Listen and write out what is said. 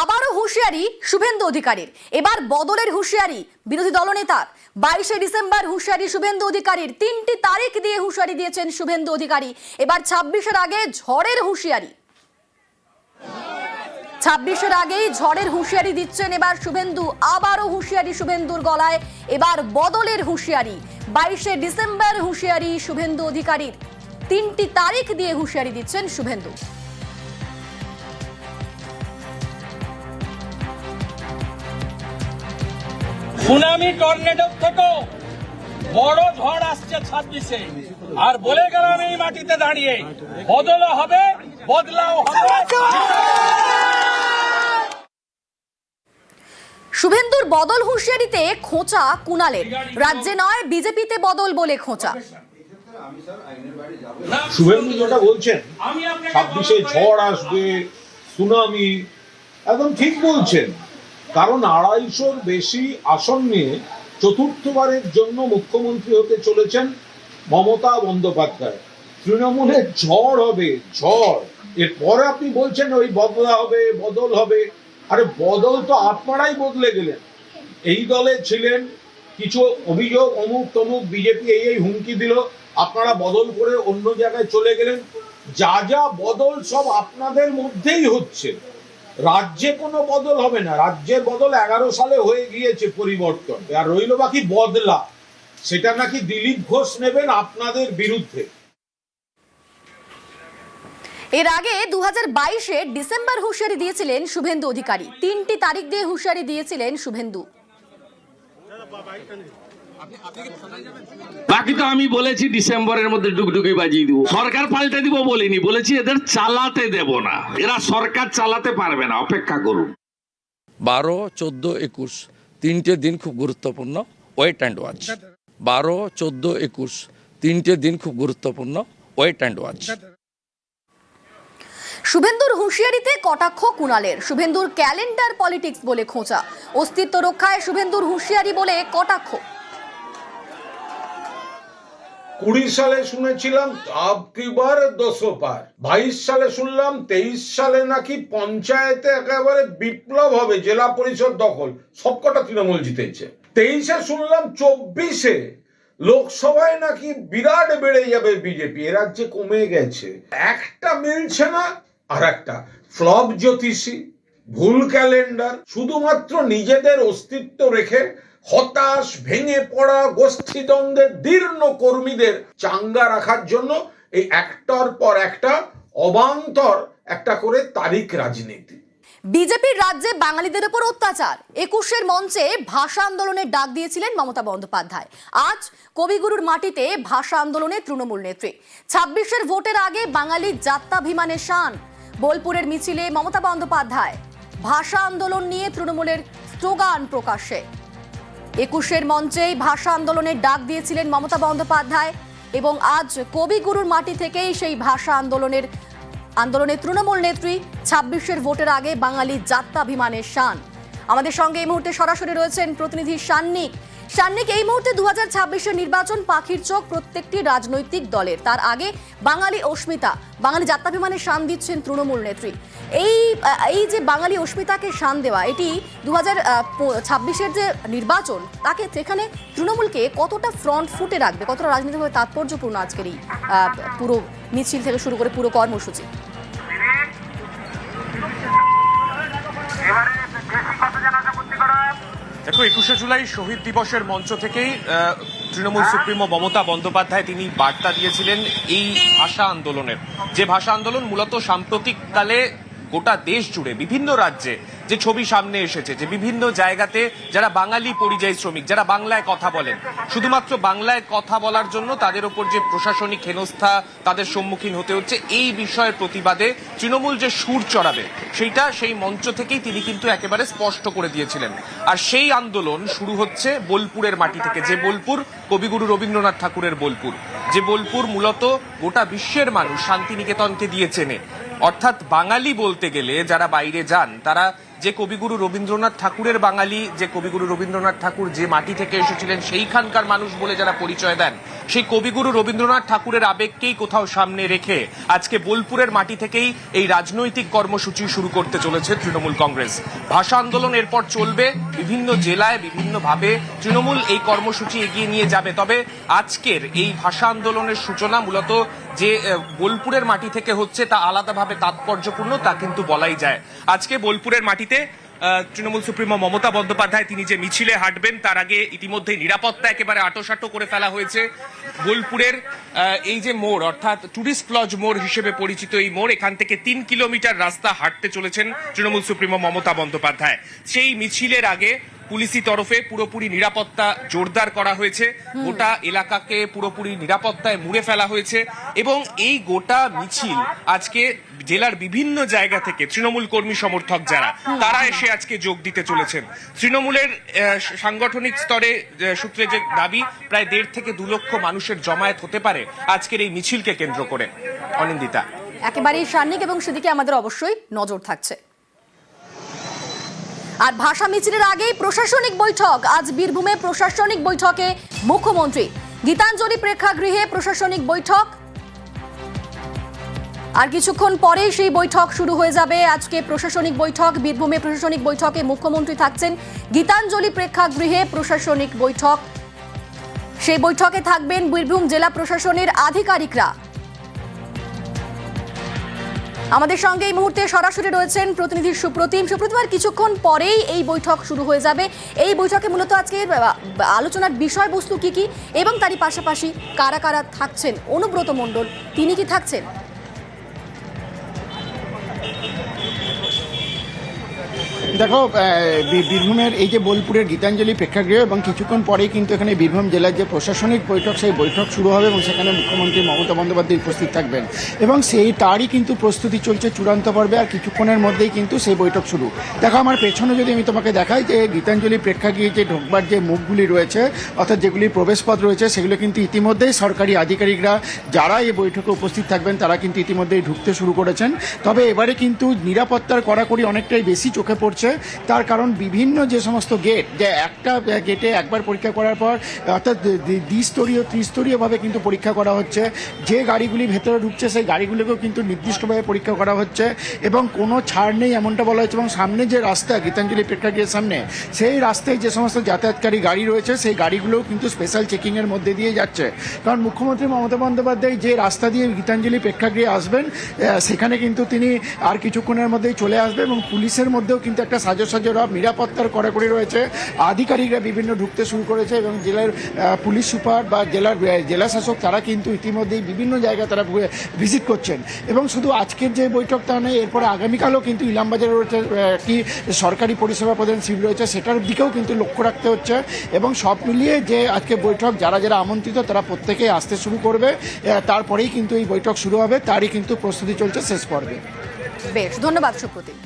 আবারও হুঁশিয়ারি শুভেন্দু অধিকারীর। এবার বদলের হুঁশিয়ারি বিরোধী দলনেতার। বাইশে ডিসেম্বর হুঁশিয়ারি শুভেন্দু অধিকারীর। তিনটি তারিখ দিয়ে হুঁশিয়ারি দিয়েছেন শুভেন্দু অধিকারী। এবার ছাব্বিশের আগে ঝড়ের হুঁশিয়ারি। ছাব্বিশের আগেই ঝড়ের হুঁশিয়ারি দিচ্ছেন এবার শুভেন্দু। আবারও হুঁশিয়ারি শুভেন্দুর গলায়। এবার বদলের হুঁশিয়ারি। বাইশে ডিসেম্বর হুঁশিয়ারি শুভেন্দু অধিকারীর। তিনটি তারিখ দিয়ে হুঁশিয়ারি দিচ্ছেন শুভেন্দু। সুনামি টর্নেডোর থেকেও বড় ঝড় আসছে ছাব্বিশে। আর বলে গেলাম এই মাটিতে দাঁড়িয়ে বদলও হবে বদলাও হবে। শুভেন্দুর বদল হুঁশিয়ারিতে খোঁচা কুনালের রাজ্যে নয় বিজেপিতে বদল বলে খোঁচা। শুভেন্দু যেটা বলছেন ছাব্বিশে ঝড় আসবে সুনামি একদম ঠিক বলছেন। কারণ আড়াইশোর বেশি আসন নিয়ে চতুর্থবারের জন্য মুখ্যমন্ত্রী হতে চলেছেন মমতা বন্দ্যোপাধ্যায়। তৃণমূলের ঝড় হবে, ঝড়। এরপরে আপনি বলছেন ওই বদলা হবে, বদল হবে। আরে বদল তো আপনারাই বদলে গেলেন। এই দলে ছিলেন কিছু অভিযোগ, অমুক তমুক বিজেপি এই এই হুমকি দিল। আপনারা বদল করে অন্য জায়গায় চলে গেলেন। যা যা বদল সব আপনাদের মধ্যেই হচ্ছে। রাজ্যে কোনো বদল হবে না। রাজ্যের বদল এগারো সালে হয়ে গিয়েছে পরিবর্তন। আর রইল বাকি বদলা। সেটা নাকি দিলীপ ঘোষ নেবেন আপনাদের বিরুদ্ধে? এর আগে দু হাজার ডিসেম্বর হুঁশিয়ারি দিয়েছিলেন শুভেন্দু অধিকারী। তিনটি তারিখ দিয়ে হুঁশিয়ারি দিয়েছিলেন শুভেন্দু। বাকি তো আমি বলেছি ডিসেম্বরের মধ্যে ডুগডুগি বাজিয়ে দিব। সরকার পাল্টে দিব বলিনি, বলেছি এদের চালাতে দেব না। এরা সরকার চালাতে পারবে না, অপেক্ষা করুন। বারো, চোদ্দ, একুশ, তিনটে দিন খুব গুরুত্বপূর্ণ ওয়েট অ্যান্ড ওয়াচ বারো, চোদ্দ, একুশ, তিনটে দিন খুব গুরুত্বপূর্ণ ওয়েট অ্যান্ড ওয়াচ শুভেন্দুর হুঁশিয়ারিতে কটাক্ষ কুণালের। শুভেন্দুর ক্যালেন্ডার পলিটিক্স বলে খোঁচা। অস্তিত্ব রক্ষায় শুভেন্দুর হুঁশিয়ারি বলে কটাক্ষ। কুড়ি সালে শুনেছিলাম আবকিবার দশো পার বাইশ সালে শুনলাম, তেইশ সালে নাকি পঞ্চায়েতে একেবারে বিপ্লব হবে, জেলা পরিষদ দখল। সবকটা তৃণমূল জিতেছে। তেইশে শুনলাম, চব্বিশে লোকসভায় নাকি বিরাট বেড়ে যাবে বিজেপি। এ রাজ্যে কমে গেছে। একটা মিলছে না আর একটা, ফ্লপ জ্যোতিষী, ভুল ক্যালেন্ডার, শুধুমাত্র নিজেদের অস্তিত্ব রেখে হতাশ, ভেঙে পড়া গোষ্ঠীদ্বন্দ্বের দীর্ণ কর্মীদের চাঙ্গা রাখার জন্য এই একটার পর একটা অবান্তর একটা করে তারিখ রাজনীতি। বিজেপির রাজ্যে বাঙালিদের উপর অত্যাচার। একুশের মঞ্চে ভাষা আন্দোলনের ডাক দিয়েছিলেন মমতা বন্দ্যোপাধ্যায়। আজ কবিগুরুর মাটিতে ভাষা আন্দোলনে তৃণমূল নেত্রী। ছাব্বিশের ভোটের আগে বাঙালি যাত্রাভিমানের শান। বোলপুরের মিছিলে মমতা বন্দ্যোপাধ্যায়। ভাষা আন্দোলন নিয়ে তৃণমূলের স্লোগান প্রকাশে একুশের মঞ্চেই ভাষা আন্দোলনের ডাক দিয়েছিলেন মমতা বন্দ্যোপাধ্যায় এবং আজ কবিগুরুর মাটি থেকেই সেই ভাষা আন্দোলনের আন্দোলনের তৃণমূল নেত্রী ছাব্বিশের ভোটের আগে বাঙালি জাত্যাভিমানের শান। আমাদের সঙ্গে এই মুহূর্তে সরাসরি রয়েছেন প্রতিনিধি সান্নিক। সান্নিক এই মুহূর্তে দু হাজার নির্বাচন পাখির চোখ প্রত্যেকটি রাজনৈতিক দলের। তার আগে বাঙালি অস্মিতা, বাঙালি জাত্যাভিমানের শান দিচ্ছেন তৃণমূল নেত্রী। এই এই যে বাঙালি অস্মিতাকে শান দেওয়া, এটি দু হাজার যে নির্বাচন, তাকে সেখানে তৃণমূলকে কতটা ফ্রন্ট ফুটে রাখবে? কতটা রাজনৈতিকভাবে তাৎপর্যপূর্ণ আজকের এই পুরো মিছিল থেকে শুরু করে পুরো কর্মসূচি? দেখো, একুশে জুলাই শহীদ দিবসের মঞ্চ থেকেই তৃণমূল সুপ্রিমো মমতা বন্দ্যোপাধ্যায় তিনি বার্তা দিয়েছিলেন এই ভাষা আন্দোলনের। যে ভাষা আন্দোলন মূলত সাম্প্রতিককালে গোটা দেশ জুড়ে, বিভিন্ন রাজ্যে যে ছবি সামনে এসেছে, যে বিভিন্ন জায়গাতে যারা বাঙালি পরিযায়ী শ্রমিক, যারা বাংলায় কথা বলেন, শুধুমাত্র বাংলায় কথা বলার জন্য তাদের ওপর যে প্রশাসনিক হেনস্থা তাদের সম্মুখীন হতে হচ্ছে, এই বিষয়ের প্রতিবাদে তৃণমূল যে সুর চড়াবে, সেইটা সেই মঞ্চ থেকেই তিনি কিন্তু একেবারে স্পষ্ট করে দিয়েছিলেন। আর সেই আন্দোলন শুরু হচ্ছে বোলপুরের মাটি থেকে, যে বোলপুর কবিগুরু রবীন্দ্রনাথ ঠাকুরের বোলপুর, যে বোলপুর মূলত গোটা বিশ্বের মানুষ শান্তিনিকেতনকে দিয়ে চেনে। অর্থাৎ বাঙালি বলতে গেলে যারা বাইরে যান, তারা যে কবিগুরু রবীন্দ্রনাথ ঠাকুরের বাঙালি, যে কবিগুরু রবীন্দ্রনাথ ঠাকুর যে মাটি থেকে এসেছিলেন সেইখানকার মানুষ বলে যারা পরিচয় দেন সেই কবিগুরু রবীন্দ্রনাথ ঠাকুরের আবেগকেই কোথাও সামনে রেখে আজকে বোলপুরের মাটি থেকেই এই রাজনৈতিক কর্মসূচি শুরু করতে চলেছে তৃণমূল কংগ্রেস। ভাষা আন্দোলন এরপর চলবে বিভিন্ন জেলায় বিভিন্নভাবে। তৃণমূল এই কর্মসূচি এগিয়ে নিয়ে যাবে। তবে আজকের এই ভাষা আন্দোলনের সূচনা মূলত যে বোলপুরের মাটি থেকে হচ্ছে তা আলাদাভাবে তাৎপর্যপূর্ণ তা কিন্তু বলাই যায়। আজকে বোলপুরের মাটিতে তৃণমূল সুপ্রিমো মমতা বন্দ্যোপাধ্যায় তিনি যে মিছিলে হাঁটবেন তার আগে ইতিমধ্যে নিরাপত্তা একেবারে আটোসাটো করে ফেলা হয়েছে বোলপুরের। এই যে মোড় অর্থাৎ টুরিস্ট লজ মোড় হিসেবে পরিচিত এই মোড় এখান থেকে তিন কিলোমিটার রাস্তা হাঁটতে চলেছেন তৃণমূল সুপ্রিমো মমতা বন্দ্যোপাধ্যায়। সেই মিছিলের আগে পুলিশি তরফে পুরোপুরি নিরাপত্তা জোরদার করা হয়েছে। গোটা এলাকাকে পুরোপুরি নিরাপত্তায় মুড়ে ফেলা হয়েছে। এবং এই গোটা মিছিল আজকে জেলার বিভিন্ন জায়গা থেকে তৃণমূল কর্মী সমর্থক যারা, তারা এসে আজকে যোগ দিতে চলেছেন। তৃণমূলের সাংগঠনিক স্তরে সূত্রে যে দাবি, প্রায় দেড় থেকে দু লক্ষ মানুষের জমায়েত হতে পারে আজকের এই মিছিলকে কেন্দ্র করে। অনিন্দিতা। একেবারেই সান্নিক এবং সেদিকে আমাদের অবশ্যই নজর থাকছে। আর ভাষা মিছিলের আগেই প্রশাসনিক বৈঠক। আজ বীরভূমে প্রশাসনিক বৈঠকে মুখ্যমন্ত্রী। গীতাঞ্জলি প্রেক্ষাগৃহে প্রশাসনিক বৈঠক। আর কিছুক্ষণ পরেই সেই বৈঠক শুরু হয়ে যাবে। আজকে প্রশাসনিক বৈঠক, বীরভূমে প্রশাসনিক বৈঠকে মুখ্যমন্ত্রী থাকছেন গীতাঞ্জলি প্রেক্ষাগৃহে প্রশাসনিক বৈঠক। সেই বৈঠকে থাকবেন বীরভূম জেলা প্রশাসনের আধিকারিকরা। আমাদের সঙ্গে এই মুহূর্তে সরাসরি রয়েছেন প্রতিনিধি সুপ্রতিম। সুপ্রতিম আর কিছুক্ষণ পরেই এই বৈঠক শুরু হয়ে যাবে। এই বৈঠকে মূলত আজকে আলোচনার বিষয়বস্তু কি কি এবং তারই পাশাপাশি কারা কারা থাকছেন? অনুব্রত মণ্ডল, তিনি কি থাকছেন? দেখো বীরভূমের এই যে বোলপুরের গীতাঞ্জলি প্রেক্ষাগৃহ এবং কিছুক্ষণ পরেই কিন্তু এখানে বীরভূম জেলার যে প্রশাসনিক বৈঠক, সেই বৈঠক শুরু হবে এবং সেখানে মুখ্যমন্ত্রী মমতা বন্দ্যোপাধ্যায় উপস্থিত থাকবেন। এবং সেই তারই কিন্তু প্রস্তুতি চলছে চূড়ান্ত পর্বে আর কিছুক্ষণের মধ্যেই কিন্তু সেই বৈঠক শুরু। দেখো, আমার পেছনে যদি আমি তোমাকে দেখাই যে গীতাঞ্জলি প্রেক্ষাগৃহে যে ঢোকবার যে মুখগুলি রয়েছে, অর্থাৎ যেগুলি প্রবেশপথ রয়েছে, সেগুলো কিন্তু ইতিমধ্যেই সরকারি আধিকারিকরা যারা এই বৈঠকে উপস্থিত থাকবেন, তারা কিন্তু ইতিমধ্যেই ঢুকতে শুরু করেছেন। তবে এবারে কিন্তু নিরাপত্তার কড়াকড়ি অনেকটাই বেশি চোখে পড়ছে তার কারণ বিভিন্ন যে সমস্ত গেট যে একটা গেটে একবার পরীক্ষা করার পর, অর্থাৎ দ্বিস্তরীয়, ত্রিস্তরীয়ভাবে কিন্তু পরীক্ষা করা হচ্ছে। যে গাড়িগুলি ভেতরে ঢুকছে, সেই গাড়িগুলিকেও কিন্তু নির্দিষ্টভাবে পরীক্ষা করা হচ্ছে এবং কোনো ছাড় নেই এমনটা বলা হচ্ছে এবং সামনে যে রাস্তা, গীতাঞ্জলি প্রেক্ষাগৃহের সামনে, সেই রাস্তায় যে সমস্ত যাতায়াতকারী গাড়ি রয়েছে, সেই গাড়িগুলোও কিন্তু স্পেশাল চেকিংয়ের মধ্যে দিয়ে যাচ্ছে। কারণ মুখ্যমন্ত্রী মমতা বন্দ্যোপাধ্যায় যে রাস্তা দিয়ে গীতাঞ্জলি প্রেক্ষাগৃহে আসবেন সেখানে কিন্তু তিনি আর কিছুক্ষণের মধ্যেই চলে আসবে এবং পুলিশের মধ্যেও কিন্তু সাজো সাজো রব নিরাপত্তার কড়াকড়ি রয়েছে। আধিকারিকরা বিভিন্ন ঢুকতে শুরু করেছে এবং জেলার পুলিশ সুপার বা জেলার জেলা শাসক তারা কিন্তু ইতিমধ্যেই বিভিন্ন জায়গায় তারা ভিজিট করছেন। এবং শুধু আজকের যে বৈঠক তা নয় এরপরে আগামীকালও কিন্তু ইলামবাজারে রয়েছে একটি সরকারি পরিষেবা প্রদান শিবির রয়েছে, সেটার দিকেও কিন্তু লক্ষ্য রাখতে হচ্ছে। এবং সব মিলিয়ে যে আজকে বৈঠক, যারা যারা আমন্ত্রিত, তারা প্রত্যেকেই আসতে শুরু করবে। তারপরেই কিন্তু এই বৈঠক শুরু হবে, তারই কিন্তু প্রস্তুতি চলছে শেষ পর্বে। বেশ, ধন্যবাদ সুপ্রতিম